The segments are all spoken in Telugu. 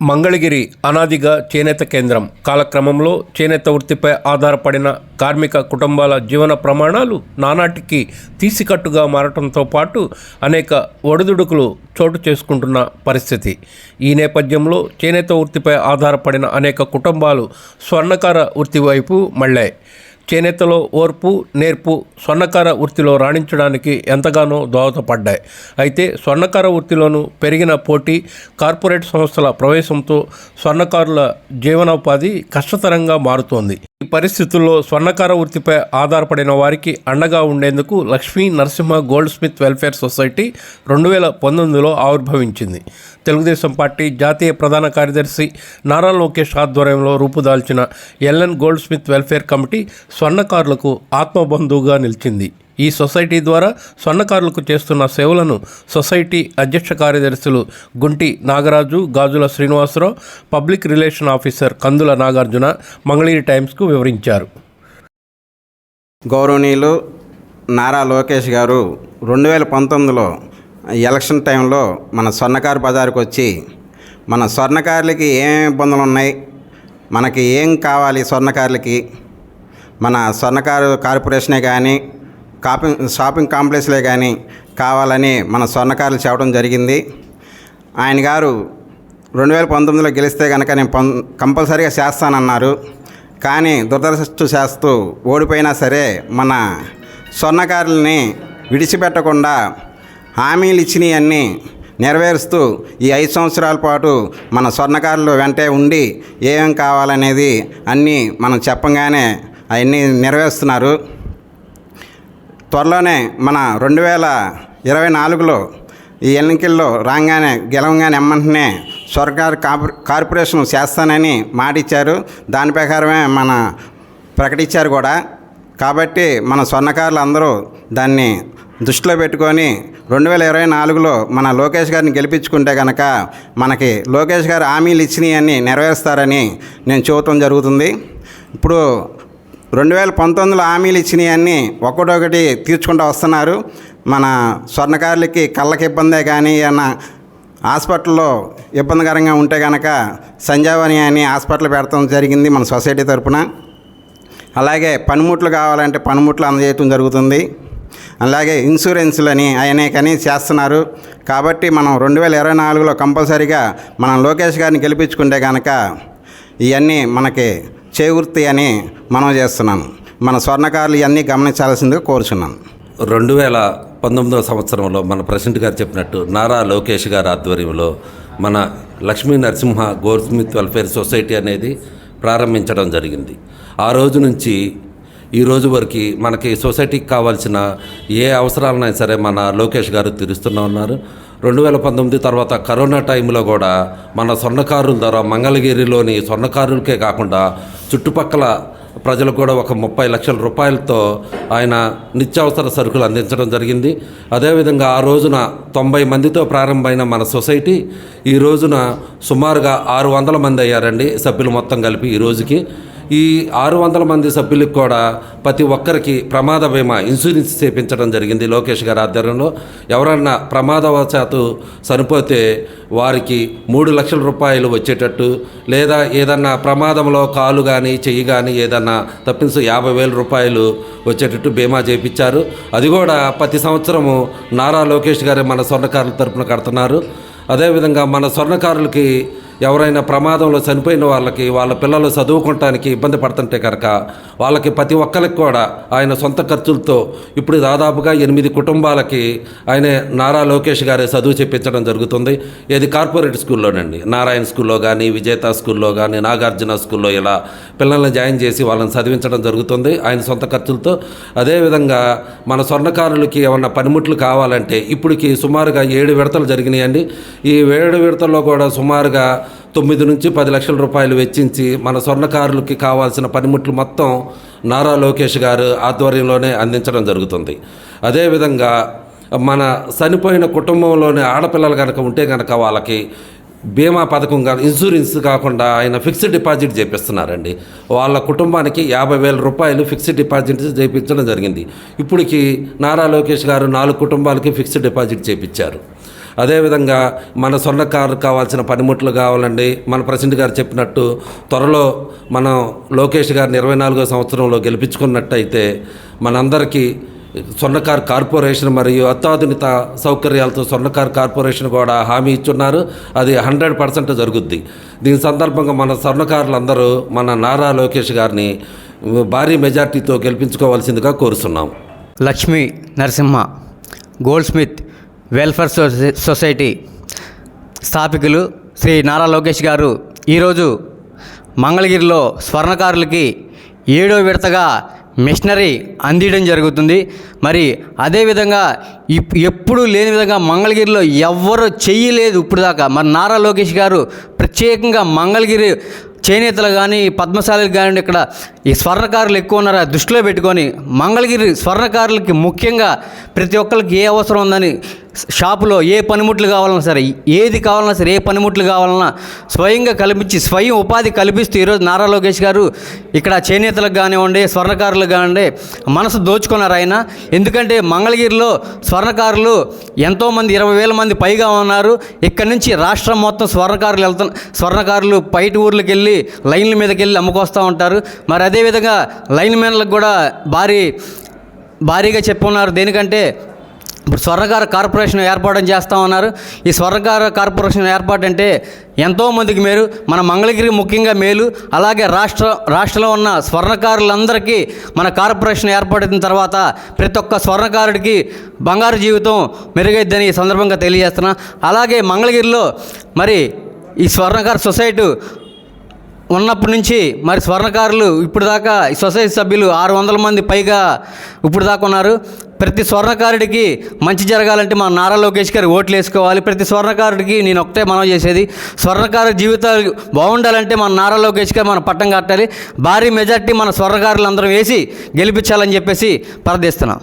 మంగళగిరి అనాదిగా చేనేత కేంద్రం. కాలక్రమంలో చేనేత వృత్తిపై ఆధారపడిన కార్మిక కుటుంబాల జీవన ప్రమాణాలు నానాటికి తీసికట్టుగా మారటంతో పాటు అనేక ఒడిదుడుకులు చోటు చేసుకుంటున్న పరిస్థితి. ఈ నేపథ్యంలో చేనేత వృత్తిపై ఆధారపడిన అనేక కుటుంబాలు స్వర్ణకార వృత్తి వైపు మళ్ళాయి. చేనేతలో ఓర్పు నేర్పు స్వర్ణకార వృత్తిలో రాణించడానికి ఎంతగానో దోహదపడ్డాయి. అయితే స్వర్ణకార వృత్తిలోనూ పెరిగిన పోటీ కార్పొరేట్ సంస్థల ప్రవేశంతో స్వర్ణకారుల జీవనోపాధి కష్టతరంగా మారుతోంది. ఈ పరిస్థితుల్లో స్వర్ణకార వృత్తిపై ఆధారపడిన వారికి అండగా ఉండేందుకు Lakshmi Narasimha goldsmith welfare society రెండు వేల పంతొమ్మిదిలో ఆవిర్భవించింది. తెలుగుదేశం పార్టీ జాతీయ ప్రధాన కార్యదర్శి నారా లోకేష్ ఆధ్వర్యంలో రూపుదాల్చిన L N goldsmith welfare committee స్వర్ణకారులకు ఆత్మబంధువుగా నిలిచింది. ఈ సొసైటీ ద్వారా స్వర్ణకారులకు చేస్తున్న సేవలను సొసైటీ అధ్యక్ష కార్యదర్శులు Gunti Nagaraju Gajula Srinivasarao public relation officer Kandula Nagarjuna Mangalagiri టైమ్స్కు వివరించారు. గౌరవనీయులు నారా లోకేష్ గారు రెండు వేల పంతొమ్మిదిలో ఎలక్షన్ టైంలో మన స్వర్ణకారు బజార్కి వచ్చి మన స్వర్ణకారులకి ఏమేమి ఇబ్బందులు ఉన్నాయి మనకి ఏం కావాలి స్వర్ణకారులకి మన స్వర్ణకారు కార్పొరేషనే కానీ కాపింగ్ షాపింగ్ కాంప్లెక్స్లే కానీ కావాలని మన స్వర్ణకారులు చెప్పడం జరిగింది. ఆయన గారు రెండు వేల పంతొమ్మిదిలో గెలిస్తే కనుక నేను పం కంపల్సరీగా చేస్తానన్నారు. కానీ దురదృష్ట చేస్తూ ఓడిపోయినా సరే మన స్వర్ణకారుల్ని విడిచిపెట్టకుండా హామీలు ఇచ్చినవన్నీ నెరవేరుస్తూ ఈ ఐదు సంవత్సరాల పాటు మన స్వర్ణకారులు వెంటే ఉండి ఏమేం కావాలనేది అన్నీ మనం చెప్పంగానే అవన్నీ నెరవేరుస్తున్నారు. త్వరలోనే మన రెండు వేల ఇరవై నాలుగులో ఈ ఎన్నికల్లో రాగానే గెలవగానే ఎమ్మంటనే సర్కార్ కార్పొరేషన్ చేస్తానని మాట ఇచ్చారు దాని ప్రకారమే మన ప్రకటించారు కూడా. కాబట్టి మన స్వర్ణకారులు అందరూ దాన్ని దృష్టిలో పెట్టుకొని రెండు వేల ఇరవై నాలుగులో మన లోకేష్ గారిని గెలిపించుకుంటే కనుక మనకి లోకేష్ గారు హామీలు ఇచ్చినవన్నీ నెరవేరుస్తారని నేను చూడటం జరుగుతుంది. ఇప్పుడు రెండు వేల పంతొమ్మిదిలో హామీలు ఇచ్చినవన్నీ ఒకటొకటి తీర్చుకుంటూ వస్తున్నారు. మన స్వర్ణకారులకి కళ్ళకి ఇబ్బందే కానీ ఏమన్నా హాస్పిటల్లో ఇబ్బందికరంగా ఉంటే కనుక సంజావని అని హాస్పిటల్ పెడతాం జరిగింది మన సొసైటీ తరపున. అలాగే పనిముట్లు కావాలంటే పనిముట్లు అందజేయటం జరుగుతుంది. అలాగే ఇన్సూరెన్స్లని కానీ చేస్తున్నారు. కాబట్టి మనం రెండు వేల ఇరవై నాలుగులో కంపల్సరీగా మనం లోకేష్ గారిని గెలిపించుకుంటే కనుక ఇవన్నీ మనకి చేకూర్తి అని మనం చేస్తున్నాను. మన స్వర్ణకారులు ఇవన్నీ గమనించాల్సిందిగా కోరుచున్నాను. రెండు వేల పంతొమ్మిదవ సంవత్సరంలో మన ప్రెసిడెంట్ గారు చెప్పినట్టు నారా లోకేష్ గారి ఆధ్వర్యంలో మన Lakshmi Narasimha goldsmith welfare society అనేది ప్రారంభించడం జరిగింది. ఆ రోజు నుంచి ఈ రోజు వరకు మనకి సొసైటీకి కావాల్సిన ఏ అవసరాలనైనా సరే మన లోకేష్ గారు తీరుస్తూనే ఉన్నారు. రెండు వేల పంతొమ్మిది తర్వాత కరోనా టైంలో కూడా మన స్వర్ణకారుల ద్వారా మంగళగిరిలోని స్వర్ణకారులకే కాకుండా చుట్టుపక్కల ప్రజలకు కూడా ఒక ముప్పై లక్షల రూపాయలతో ఆయన నిత్యావసర సరుకులు అందించడం జరిగింది. అదేవిధంగా ఆ రోజున తొంభై మందితో ప్రారంభమైన మన సొసైటీ ఈ రోజున సుమారుగా ఆరు వందల మంది అయ్యారండి సభ్యులు మొత్తం కలిపి ఈ రోజుకి. ఈ ఆరు వందల మంది సభ్యులకు కూడా ప్రతి ఒక్కరికి ప్రమాద బీమా ఇన్సూరెన్స్ చేపించడం జరిగింది లోకేష్ గారి ఆధ్వర్యంలో. ఎవరన్నా ప్రమాదవశాత్తు చనిపోతే వారికి మూడు లక్షల రూపాయలు వచ్చేటట్టు లేదా ఏదన్నా ప్రమాదంలో కాలు కానీ చెయ్యి కానీ ఏదన్నా తప్పించు యాభై వేల రూపాయలు వచ్చేటట్టు బీమా చేయించారు అది కూడా ప్రతి సంవత్సరము నారా లోకేష్ గారే మన స్వర్ణకారుల తరపున కడుతున్నారు. అదేవిధంగా మన స్వర్ణకారులకి ఎవరైనా ప్రమాదంలో చనిపోయిన వాళ్ళకి వాళ్ళ పిల్లలు చదువుకోవటానికి ఇబ్బంది పడుతుంటే కనుక వాళ్ళకి ప్రతి ఒక్కరికి కూడా ఆయన సొంత ఖర్చులతో ఇప్పుడు దాదాపుగా ఎనిమిది కుటుంబాలకి ఆయన నారా లోకేష్ గారే చదువు చెప్పించడం జరుగుతుంది. ఏది కార్పొరేట్ స్కూల్లోనండి. నారాయణ స్కూల్లో కానీ విజేత స్కూల్లో కానీ నాగార్జున స్కూల్లో ఇలా పిల్లల్ని జాయిన్ చేసి వాళ్ళని చదివించడం జరుగుతుంది. ఆయన సొంత ఖర్చులతో. అదేవిధంగా మన స్వర్ణకారులకి ఏమన్నా పనిముట్లు కావాలంటే ఇప్పటికి సుమారుగా ఏడు విడతలు జరిగినాయండి. ఈ ఏడు విడతల్లో కూడా సుమారుగా తొమ్మిది నుంచి పది లక్షల రూపాయలు వెచ్చించి మన స్వర్ణకారులకి కావాల్సిన పనిముట్లు మొత్తం నారా లోకేష్ గారు ఆధ్వర్యంలోనే అందించడం జరుగుతుంది. అదేవిధంగా మన చనిపోయిన కుటుంబంలోని ఆడపిల్లలు కనుక ఉంటే కనుక వాళ్ళకి బీమా పథకం కాదు ఇన్సూరెన్స్ కాకుండా ఆయన ఫిక్స్డ్ డిపాజిట్ చేపిస్తున్నారండి. వాళ్ళ కుటుంబానికి యాభై వేల రూపాయలు ఫిక్స్డ్ డిపాజిట్ చేయించడం జరిగింది. ఇప్పటికి నారా లోకేష్ గారు నాలుగు కుటుంబాలకి ఫిక్స్డ్ డిపాజిట్ చేయించారు అదేవిధంగా మన స్వర్ణకారు కావాల్సిన పనిముట్లు కావాలండి. మన ప్రెసిడెంట్ గారు చెప్పినట్టు త్వరలో మనం లోకేష్ గారిని ఇరవై నాలుగో సంవత్సరంలో గెలిపించుకున్నట్టయితే మనందరికీ స్వర్ణకార్ కార్పొరేషన్ మరియు అత్యాధునిక సౌకర్యాలతో స్వర్ణకార్ కార్పొరేషన్ కూడా హామీ ఇచ్చున్నారు. అది హండ్రెడ్ పర్సెంట్ జరుగుద్ది. దీని సందర్భంగా మన స్వర్ణకారులందరూ మన నారా లోకేష్ గారిని భారీ మెజార్టీతో గెలిపించుకోవాల్సిందిగా కోరుతున్నాం Lakshmi Narasimha goldsmith welfare society స్థాపికులు Shri Nara Lokesh గారు ఈరోజు మంగళగిరిలో స్వర్ణకారులకి ఏడో విడతగా మిషనరీ అందించడం జరుగుతుంది. మరి అదేవిధంగా ఇప్- ఎప్పుడూ లేని విధంగా మంగళగిరిలో ఎవ్వరు చెయ్యలేదు ఇప్పుడు దాకా. మరి నారా లోకేష్ గారు ప్రత్యేకంగా మంగళగిరి చేనేతలు కానీ పద్మశాలలు కానీ ఇక్కడ ఈ స్వర్ణకారులు ఎక్కువ ఉన్నారా దృష్టిలో పెట్టుకొని మంగళగిరి స్వర్ణకారులకి ముఖ్యంగా ప్రతి ఒక్కరికి ఏ అవసరం ఉందని షాపులో ఏ పనిముట్లు కావాలన్నా సరే ఏది కావాలన్నా సరే ఏ పనిముట్లు కావాలన్నా స్వయంగా కల్పించి స్వయం ఉపాధి కల్పిస్తూ ఈరోజు నారా లోకేష్ గారు ఇక్కడ చేనేతలకు కానివ్వండి స్వర్ణకారులకు కానివ్వండి మనసు దోచుకున్నారు ఆయన. ఎందుకంటే మంగళగిరిలో స్వర్ణకారులు ఎంతోమంది ఇరవై వేల మంది పైగా ఉన్నారు. ఇక్కడి నుంచి రాష్ట్రం మొత్తం స్వర్ణకారులు వెళ్తున్న స్వర్ణకారులు బయట ఊర్లకు వెళ్ళి లైన్ల మీదకి వెళ్ళి అమ్ముకొస్తూ ఉంటారు. మరి అదేవిధంగా లైన్ మ్యాన్లకు కూడా భారీ భారీగా చెప్పున్నారు. దేనికంటే ఇప్పుడు స్వర్ణకార కార్పొరేషన్ ఏర్పాటు చేస్తామన్నారు ఈ స్వర్ణకార కార్పొరేషన్ ఏర్పాటు అంటే ఎంతోమందికి మేలు మన మంగళగిరి ముఖ్యంగా మేలు అలాగే రాష్ట్ర రాష్ట్రంలో ఉన్న స్వర్ణకారులందరికీ మన కార్పొరేషన్ ఏర్పడిన తర్వాత ప్రతి ఒక్క స్వర్ణకారుడికి బంగారు జీవితం మెరుగైద్దని ఈ సందర్భంగా తెలియజేస్తున్నా. అలాగే మంగళగిరిలో మరి ఈ స్వర్ణకార సొసైటీ ఉన్నప్పటి నుంచి మరి స్వర్ణకారులు ఇప్పుడు దాకా సొసైటీ సభ్యులు ఆరు వందల మంది పైగా ఇప్పుడు దాకా ఉన్నారు. ప్రతి స్వర్ణకారుడికి మంచి జరగాలంటే మన నారా లోకేష్ గారు ఓట్లు వేసుకోవాలి. ప్రతి స్వర్ణకారుడికి నేను ఒకటే మనం చేసేది స్వర్ణకారు జీవితాలు బాగుండాలంటే మన నారా లోకేష్ గారు మన పట్టం కట్టాలి. భారీ మెజార్టీ మన స్వర్ణకారులు అందరం వేసి గెలిపించాలని చెప్పేసి ప్రార్థిస్తున్నాం.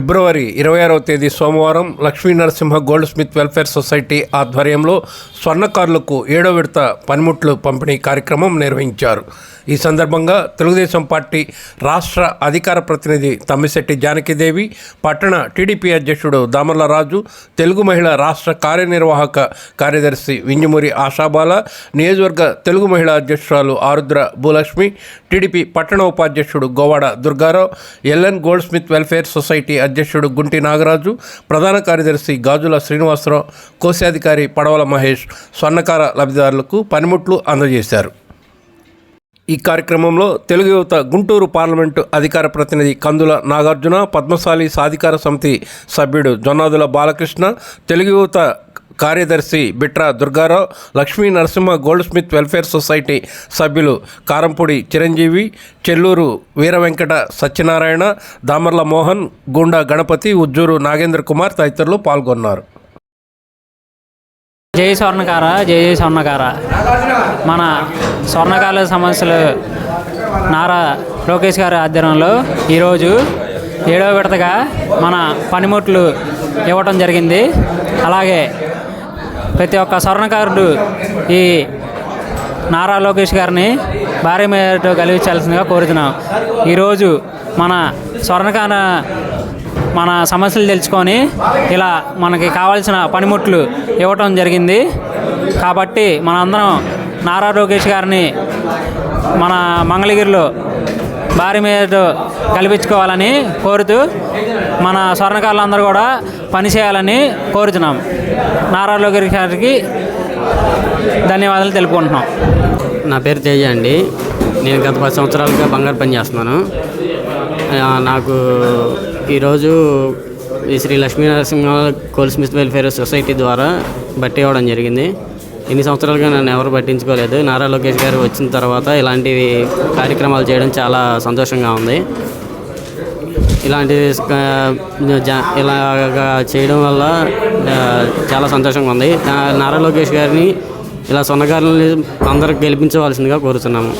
ఫిబ్రవరి ఇరవై ఆరవ తేదీ సోమవారం Lakshmi Narasimha goldsmith welfare society ఆధ్వర్యంలో స్వర్ణకారులకు ఏడో విడత పనిముట్లు పంపిణీ కార్యక్రమం నిర్వహించారు. ఈ సందర్భంగా తెలుగుదేశం పార్టీ రాష్ట్ర అధికార ప్రతినిధి తమ్మిశెట్టి జానకిదేవి పట్టణ టీడీపీ అధ్యక్షుడు దామర్లరాజు తెలుగు మహిళ రాష్ట్ర కార్యనిర్వాహక కార్యదర్శి వింజమూరి ఆశాబాల నియోజకవర్గ తెలుగు మహిళా అధ్యక్షురాలు ఆరుద్ర భూలక్ష్మి టీడీపీ పట్టణ ఉపాధ్యక్షుడు Govada Durgarao L N goldsmith welfare society అధ్యక్షుడు గుంటి నాగరాజు ప్రధాన కార్యదర్శి గాజుల శ్రీనివాసరావు కోశాధికారి పడవల మహేష్ స్వర్ణకార లబ్ధిదారులకు పనిముట్లు అందజేశారు. ఈ కార్యక్రమంలో తెలుగు యువత గుంటూరు పార్లమెంటు అధికార ప్రతినిధి కందుల నాగార్జున పద్మశాలి సాధికార సమితి సభ్యుడు జొన్నాదుల బాలకృష్ణ తెలుగు యువత కార్యదర్శి Bitra Durgarao Lakshmi Narasimha goldsmith welfare society సభ్యులు కారంపూడి చిరంజీవి చెల్లూరు వీర వెంకట సత్యనారాయణ దామర్ల మోహన్ గుండా గణపతి ఉజ్జూరు నాగేంద్ర కుమార్ తదితరులు పాల్గొన్నారు. జై స్వర్ణకార జై జై స్వర్ణకార. మన స్వర్ణకాల సమస్యలు నారా లోకేష్ గారి ఆధ్వర్యంలో ఈరోజు ఏడవ విడతగా మన పనిముట్లు ఇవ్వటం జరిగింది. అలాగే ప్రతి ఒక్క స్వర్ణకారుడు ఈ నారా లోకేష్ గారిని భారీ మేరతో కలిగించాల్సిందిగా కోరుతున్నాం. ఈరోజు మన స్వర్ణకార మన సమస్యలు తెలుసుకొని ఇలా మనకి కావాల్సిన పనిముట్లు ఇవ్వటం జరిగింది. కాబట్టి మనందరం నారా లోకేష్ గారిని మన మంగళగిరిలో భారీ మీద కల్పించుకోవాలని కోరుతూ మన స్వర్ణకారులందరూ కూడా పనిచేయాలని కోరుతున్నాం. నారా లోకేష్ గారికి ధన్యవాదాలు తెలుపుకుంటున్నాం. నా పేరు తేజ అండి. నేను గత పది సంవత్సరాలుగా బంగారు పని చేస్తున్నాను. నాకు ఈరోజు ఈ Shri Lakshmi Narasimha goldsmith welfare society ద్వారా బట్టి ఇవ్వడం జరిగింది. ఇన్ని సంవత్సరాలుగా నన్ను ఎవరు పట్టించుకోలేదు. నారా లోకేష్ గారు వచ్చిన తర్వాత ఇలాంటివి కార్యక్రమాలు చేయడం చాలా సంతోషంగా ఉంది. ఇలాంటివి ఇలా చేయడం వల్ల చాలా సంతోషంగా ఉంది. నారా లోకేష్ గారిని ఇలా సొన్నగారిని అందరికి గెలిపించవలసిందిగా కోరుతున్నాము.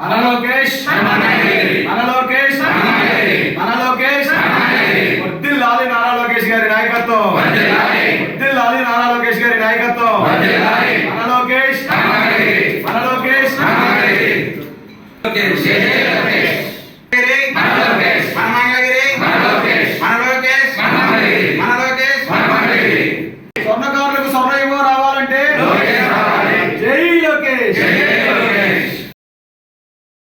మన లోకేష్ మన